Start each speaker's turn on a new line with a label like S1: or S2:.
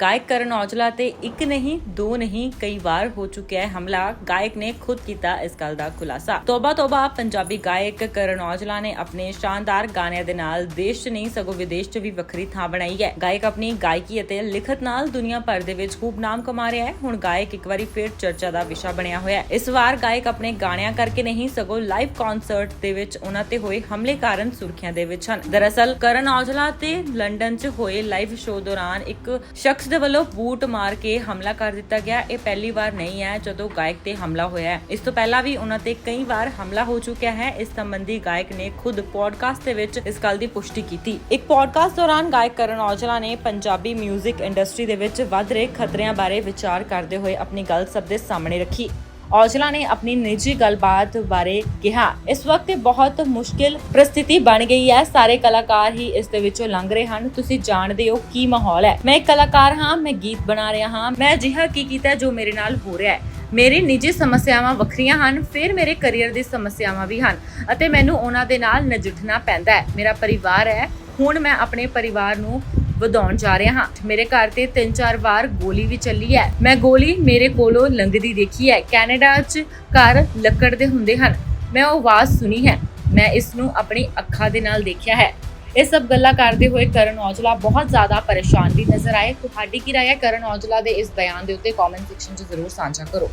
S1: ਗਾਇਕ ਕਰਨ ਔਜਲਾ ਤੇ ਇੱਕ ਨਹੀਂ, ਦੋ ਨਹੀਂ, ਕਈ ਵਾਰ ਹੋ ਚੁੱਕਿਆ ਹੈ ਹਮਲਾ। ਗਾਇਕ ਨੇ ਖੁਦ ਕੀਤਾ ਇਸ ਗੱਲ ਦਾ ਖੁਲਾਸਾ। ਤੋਬਾ ਤੋਬਾ, ਪੰਜਾਬੀ ਗਾਇਕ ਕਰਨ ਔਜਲਾ ਨੇ ਆਪਣੇ ਸ਼ਾਨਦਾਰ ਗਾਣਿਆਂ ਦੇ ਨਾਲ ਦੇਸ਼ 'ਚ ਨਹੀਂ, ਸਗੋਂ ਵਿਦੇਸ਼ 'ਚ ਵੀ ਵੱਖਰੀ ਥਾਂ ਬਣਾਈ ਹੈ। ਗਾਇਕ ਆਪਣੀ ਗਾਇਕੀ ਅਤੇ ਲਿਖਤ ਨਾਲ ਦੁਨੀਆ ਭਰ ਦੇ ਵਿੱਚ ਖੂਬ ਨਾਮ ਕਮਾ ਰਿਹਾ ਹੈ। ਹੁਣ ਗਾਇਕ ਇੱਕ ਵਾਰੀ ਫੇਰ ਚਰਚਾ ਦਾ ਵਿਸ਼ਾ ਬਣਿਆ ਹੋਇਆ ਹੈ। ਇਸ ਵਾਰ ਗਾਇਕ ਆਪਣੇ ਗਾਣਿਆਂ ਕਰਕੇ ਨਹੀਂ, ਸਗੋਂ ਲਾਈਵ ਕਨਸਰਟ ਦੇ ਵਿੱਚ ਉਹਨਾਂ ਤੇ ਹੋਏ ਹਮਲੇ ਕਾਰਨ ਸੁਰਖੀਆਂ ਦੇ ਵਿੱਚ ਹਨ। ਦਰਅਸਲ ਕਰਨ ਔਜਲਾ ਤੇ ਲੰਡਨ 'ਚ ਹੋਏ ਲਾਈਵ ਸ਼ੋਅ ਦੌਰਾਨ ਇੱਕ ਸ਼ਖਸ ਦੇ ਵੱਲੋਂ ਬੂਟ ਮਾਰ ਕੇ ਹਮਲਾ ਕਰ ਦਿੱਤਾ ਗਿਆ। ਇਹ ਪਹਿਲੀ ਵਾਰ ਨਹੀਂ ਹੈ ਜਦੋਂ ਗਾਇਕ ਤੇ ਹਮਲਾ ਹੋਇਆ ਇਸ ਤੋਂ ਪਹਿਲਾਂ ਵੀ ਉਹਨਾਂ ਤੇ ਕਈ ਵਾਰ ਹਮਲਾ ਹੋ ਚੁੱਕਿਆ ਹੈ। ਇਸ ਸੰਬੰਧੀ ਗਾਇਕ ਨੇ ਖੁਦ ਪੋਡਕਾਸਟ ਦੇ ਵਿੱਚ ਇਸ ਗੱਲ ਦੀ ਪੁਸ਼ਟੀ ਕੀਤੀ। ਇੱਕ ਪੋਡਕਾਸਟ ਦੌਰਾਨ ਗਾਇਕ ਕਰਨ ਔਜਲਾ ਨੇ ਪੰਜਾਬੀ 뮤직 ਇੰਡਸਟਰੀ ਦੇ ਵਿੱਚ ਵੱਧ ਰਹੇ ਖਤਰਿਆਂ ਬਾਰੇ ਵਿਚਾਰ ਕਰਦੇ ਹੋਏ ਆਪਣੀ ਗੱਲ ਸਭ ਦੇ ਸਾਹਮਣੇ ਰੱਖੀ। ਔਜਲਾ ਨੇ ਆਪਣੀ ਨਿੱਜੀ ਗੱਲਬਾਤ ਬਾਰੇ ਕਿਹਾ। ਇਸ ਵਕਤ ਇਹ ਬਹੁਤ ਮੁਸ਼ਕਿਲ ਪ੍ਰਸਥਿਤੀ ਬਣ ਗਈ ਹੈ। ਸਾਰੇ ਕਲਾਕਾਰ ਹੀ ਇਸ ਦੇ ਵਿੱਚੋਂ ਲੰਘ ਰਹੇ ਹਨ। ਤੁਸੀਂ ਜਾਣਦੇ ਹੋ ਕੀ ਮਾਹੌਲ ਹੈ। ਮੈਂ ਇੱਕ ਕਲਾਕਾਰ ਹਾਂ, ਮੈਂ ਗੀਤ ਬਣਾ ਰਿਹਾ ਹਾਂ। ਮੈਂ ਅਜਿਹਾ ਕੀ ਕੀਤਾ ਜੋ ਮੇਰੇ ਨਾਲ ਹੋ ਰਿਹਾ ਹੈ। ਮੇਰੀ ਨਿੱਜੀ ਸਮੱਸਿਆਵਾਂ ਵੱਖਰੀਆਂ ਹਨ, ਫਿਰ ਮੇਰੇ ਕੈਰੀਅਰ ਦੀ ਸਮੱਸਿਆਵਾਂ ਵੀ ਹਨ ਅਤੇ ਮੈਨੂੰ ਉਹਨਾਂ ਦੇ ਨਾਲ ਨਜਿੱਠਣਾ ਪੈਂਦਾ ਹੈ। ਮੇਰਾ ਪਰਿਵਾਰ ਹੈ। ਹੁਣ ਮੈਂ ਆਪਣੇ ਪਰਿਵਾਰ ਨੂੰ ਵਧਾਉਣ ਜਾ ਰਿਹਾ ਹਾਂ। ਮੇਰੇ ਘਰ ਤੇ ਤਿੰਨ ਚਾਰ ਵਾਰ ਗੋਲੀ ਵੀ ਚੱਲੀ ਹੈ। ਮੈਂ ਗੋਲੀ ਮੇਰੇ ਕੋਲੋਂ ਲੰਘਦੀ ਦੇਖੀ ਹੈ। ਕੈਨੇਡਾ 'ਚ ਘਰ ਲੱਕੜ ਦੇ ਹੁੰਦੇ ਹਨ। ਮੈਂ ਉਹ ਆਵਾਜ਼ ਸੁਣੀ ਹੈ। ਮੈਂ ਇਸ ਨੂੰ ਆਪਣੀ ਅੱਖਾਂ ਦੇ ਨਾਲ ਦੇਖਿਆ ਹੈ। ਇਹ ਸਭ ਗੱਲਾਂ ਕਰਦੇ ਹੋਏ ਕਰਨ ਔਜਲਾ ਬਹੁਤ ਜ਼ਿਆਦਾ ਪਰੇਸ਼ਾਨ ਵੀ ਨਜ਼ਰ ਆਏ। ਤੁਹਾਡੀ ਕੀ ਰਾਏ ਹੈ? ਕਰਨ ਔਜਲਾ ਦੇ ਇਸ ਬਿਆਨ ਦੇ ਉੱਤੇ ਕਮੈਂਟ ਸੈਕਸ਼ਨ 'ਚ ਜ਼ਰੂਰ ਸਾਂਝਾ ਕਰੋ।